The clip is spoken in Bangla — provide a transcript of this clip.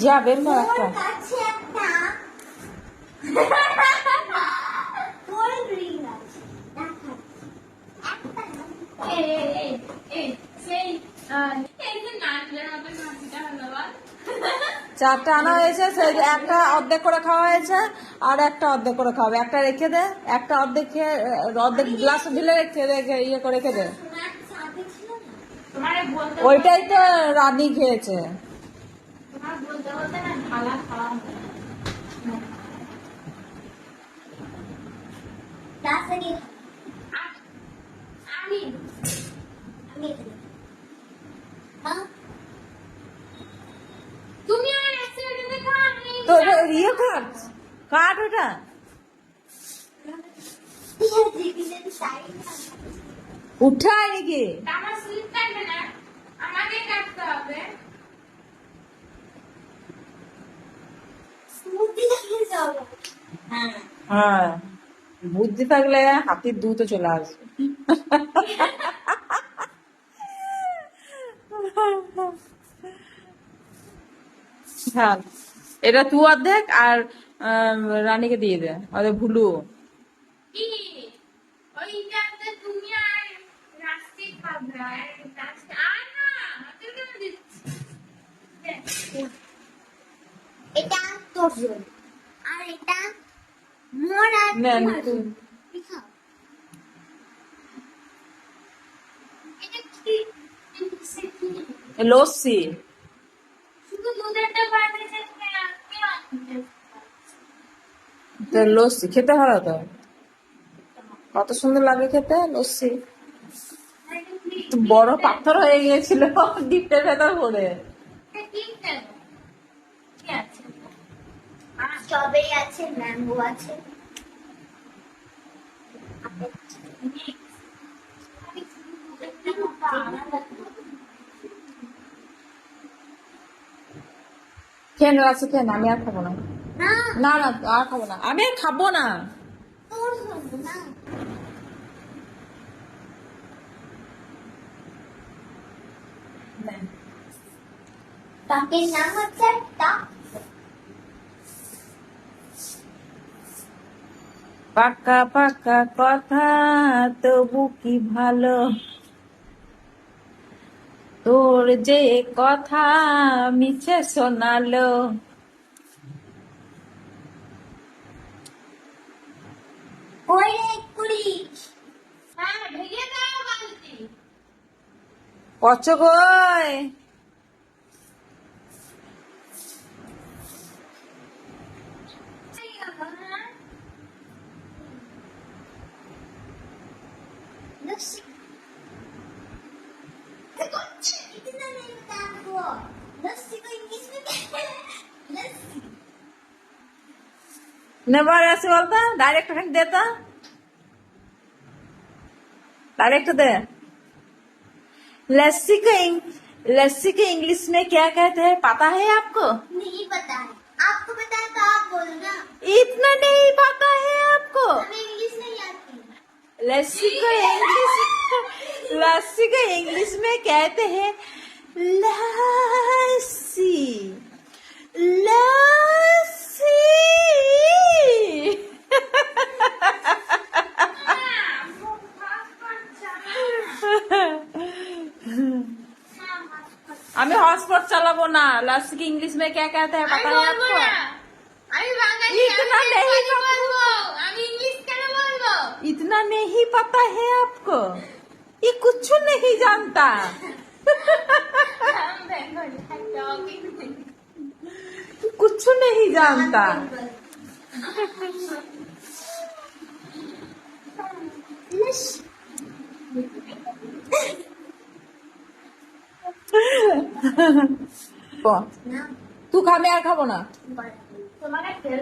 যা বের কর একটা। চারটা আনা হয়েছে সেই একটা অর্ধেক করে খাওয়া হয়েছে আর একটা অর্ধেক করে খাওয়াবে একটা রেখে দে একটা অর্ধেক খেয়ে অর্ধেক গ্লাস ঢেলে রেখে রেখে ইয়ে করে রেখে দে। ওইটাই তো রানী খেয়েছে। তার থেকে আ- আমি আমি এখানে হ্যাঁ তুমি আমার অ্যাক্সিডেন্টে খাও আমি তো ওটা ইয়ে কাট কাট ওটা ঠিক আছে দিদি সাইড উঠায় নাকি আমার স্লিপ কাটবে না আমাকে কাটতে হবে হ্যাঁ। হ্যাঁ। বুদ্ধি থাকলে হাতির দুধও চলে আসবে। হ্যাঁ। এটা তুই অর্ধেক আর আহ, রানীকে দিয়ে দে। ওদের ভুলু। কি? ওইটাতে তুমি আর রাস্তি খাবে আর রাস্তি আর না হাতে কেন দিচ্ছি দেখ। এটা তোর জন্য আর এটা মোর আর না? লস্যি। শুধু দুধেরটা বানিয়েছে তো লস্যি খেতে ভালো তো? কত সুন্দর লাগে খেতে লস্যি। বড় পাথর হয়ে গিয়েছিল ডিপের ভেতর পড়ে এটা কি দেব? কি আছে স্ট্রবেরি আছে ম্যাঙ্গো আছে। খেয়ে নে খেয়ে নে, আমি আর খাব না। না। না আর খাব না। আমি আর খাব না। টাকের নাম হচ্ছে টাক পাকা পাকা কথা তবু কি ভালো? তোর যে কথা মিছে শোনালো। ওই Yes. नहीं बता नेवर ऐसे बोलता डायरेक्ट फेंक देता डायरेक्ट दे. लस्सी को लस्सी के इंग्लिश में क्या कहते हैं? पता है आपको? नहीं पता है। आपको पता है तो आप बोलना इतना नहीं पता है आपको। हमें इंग्लिश में लस्सी को इंग्लिश लस्सी को इंग्लिश में कहते हैं लस्सी लस्सी আমি हॉटस्पॉट चालाबो ना लस्सी की इंग्लिश में क्या कहते हैं আমি पता है বলবো आपको इतना नहीं पता है आपको ये कुछ नहीं जानता আমি বেঙ্গলি টকিং कुछ नहीं जानता लस्सी বল। ना তুই খাবে আর খাবো না তোমাকে ফেল